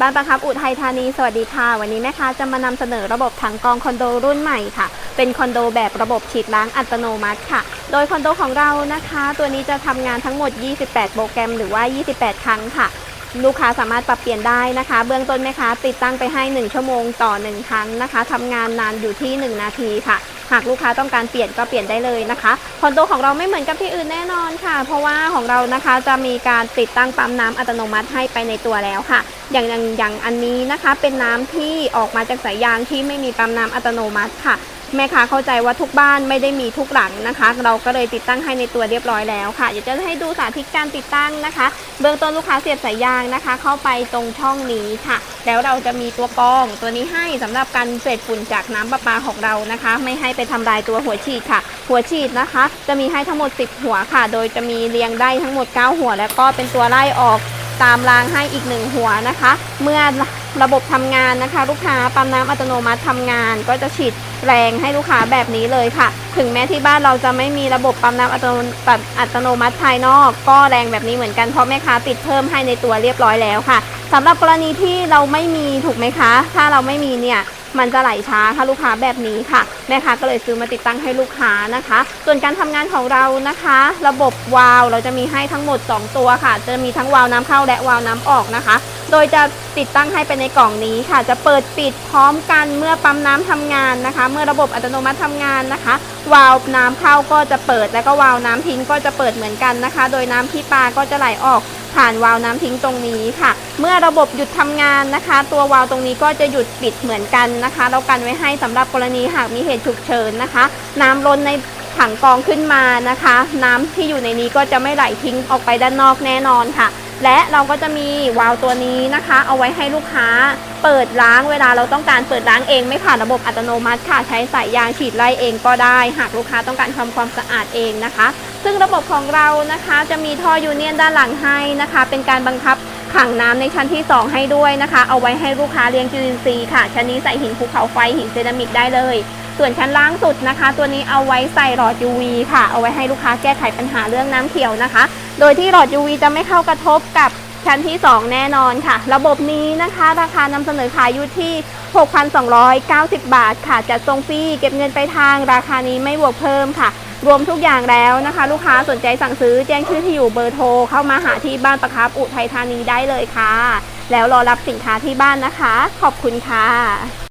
บ้านประคับอุทัยธานีสวัสดีค่ะ วันนี้แม่ค้าจะมานำเสนอระบบถังกรองคอนโดรุ่นใหม่ค่ะ เป็นคอนโดแบบระบบฉีดล้างอัตโนมัติค่ะ โดยคอนโดของเรานะคะ ตัวนี้จะทำงานทั้งหมด 28 โปรแกรมหรือว่า 28 ครั้งค่ะ ลูกค้าสามารถปรับเปลี่ยนได้นะคะ เบื้องต้นแม่ค้าติดตั้งไปให้ 1 ชั่วโมงต่อ 1 ครั้งนะคะทำงานนานอยู่ที่ 1 นาทีค่ะ หากลูกค้าต้องการเปลี่ยนก็เปลี่ยนได้เลยนะคะคอนโดของเราไม่เหมือนกับที่อื่นแน่นอนค่ะ เพราะว่าของเรานะคะจะมีการติดตั้งปั๊มน้ำอัตโนมัติให้ไปในตัวแล้วค่ะ อย่างอย่างอย่างอันนี้นะคะ เป็นน้ำที่ออกมาจากสายยางที่ไม่มีปั๊มน้ำอัตโนมัติค่ะ แม่ค้าเข้าใจว่าทุกบ้านไม่ได้มีทุกหลังนะคะ เราก็เลยติดตั้งให้ในตัวเรียบร้อยแล้วค่ะเดี๋ยวจะให้ดูสาธิตการติดตั้งนะคะ เบื้องต้นลูกค้าเสียบสายยางนะคะ เข้าไปตรงช่องนี้ค่ะ แล้วเราจะมีตัวกองตัวนี้ให้สำหรับการเศษฝุ่นจากน้ำประปาของเรานะคะ ไม่ให้ไปทำลายตัวหัวฉีดค่ะ หัวฉีดนะคะ จะมีให้ทั้งหมด 10 หัวค่ะ โดยจะมีเรียงได้ทั้งหมด 9 หัว แล้วก็เป็นตัวไล่ออก ตามรางให้อีกหนึ่งหัวนะคะ เมื่อระบบทำงานนะคะ ลูกค้าปั๊มน้ำอัตโนมัติทำงาน ก็จะฉีดแรงให้ลูกค้าแบบนี้เลยค่ะ ถึงแม้ที่บ้านเราจะไม่มีระบบปั๊มน้ำอัตโนอัตโนมัติภายนอก ก็แรงแบบนี้เหมือนกันเพราะแม่ค้าติดเพิ่มให้ในตัวเรียบร้อยแล้วค่ะสำหรับกรณีที่เราไม่มีถูกไหมคะ ถ้าเราไม่มีเนี่ย มันจะไหลช้าค่ะลูกค้าแบบนี้ค่ะ แม่ค้าก็เลยซื้อมาติดตั้งให้ลูกค้านะคะ ส่วนการทำงานของเรานะคะ ระบบวาล์วเราจะมีให้ทั้งหมด 2 ตัวค่ะ จะมีทั้งวาล์วน้ำเข้าและวาล์วน้ำออกนะคะ โดยจะติดตั้งให้เป็นในกล่องนี้ค่ะ จะเปิดปิดพร้อมกันเมื่อปั๊มน้ำทำงานนะคะ เมื่อระบบอัตโนมัติทำงานนะคะ วาล์วน้ำเข้าก็จะเปิด แล้วก็วาล์วน้ำทิ้งก็จะเปิดเหมือนกันนะคะ โดยน้ำที่ปลาก็จะไหลออก ผ่านวาล์วน้ำทิ้งตรงนี้ค่ะ เมื่อระบบหยุดทำงานนะคะ ตัววาล์วตรงนี้ก็จะหยุดปิดเหมือนกันนะคะแล้วกันไว้ให้สำหรับกรณีหากมีเหตุฉุกเฉินนะคะ น้ำล้นในถังกองขึ้นมานะคะ น้ำที่อยู่ในนี้ก็จะไม่ไหลทิ้งออกไปด้านนอกแน่นอนค่ะ และเราก็จะมีวาล์วตัวนี้นะคะ เอาไว้ให้ลูกค้าเปิดล้างเวลาเราต้องการเปิดล้างเองไม่ผ่านระบบอัตโนมัติค่ะ ใช้สายยางฉีดไล่เองก็ได้ หากลูกค้าต้องการทำความสะอาดเองนะคะ ซึ่งระบบของเรานะคะจะมีท่อยูเนียนด้านหลังให้นะคะ เป็นการบังคับ ขังน้ำในชั้นที่ 2 ให้ด้วยนะคะ เอาไว้ให้ลูกค้าเลี้ยงจุลินทรีย์ค่ะ ชั้นนี้ใส่หินภูเขาไฟหินเซรามิกได้เลย ส่วนชั้นล่างสุดนะคะ ตัวนี้เอาไว้ใส่หลอด UV ค่ะ เอาไว้ให้ลูกค้าแก้ไขปัญหาเรื่องน้ำเขียวนะคะ โดยที่หลอด UV จะไม่เข้ากระทบกับชั้นที่ 2 แน่นอนค่ะ ระบบนี้นะคะ ราคานำเสนอขายอยู่ที่ 6,290 บาทค่ะจัดส่งฟรีเก็บเงินไปลายทางราคานี้ไม่บวกเพิ่มค่ะ รวมทุกอย่างแล้วนะคะ ลูกค้าสนใจสั่งซื้อแจ้งชื่อที่อยู่เบอร์โทร เข้ามาหาที่บ้านประคับอุทัยธานีได้เลยค่ะ แล้วรอรับสินค้าที่บ้านนะคะ ขอบคุณค่ะ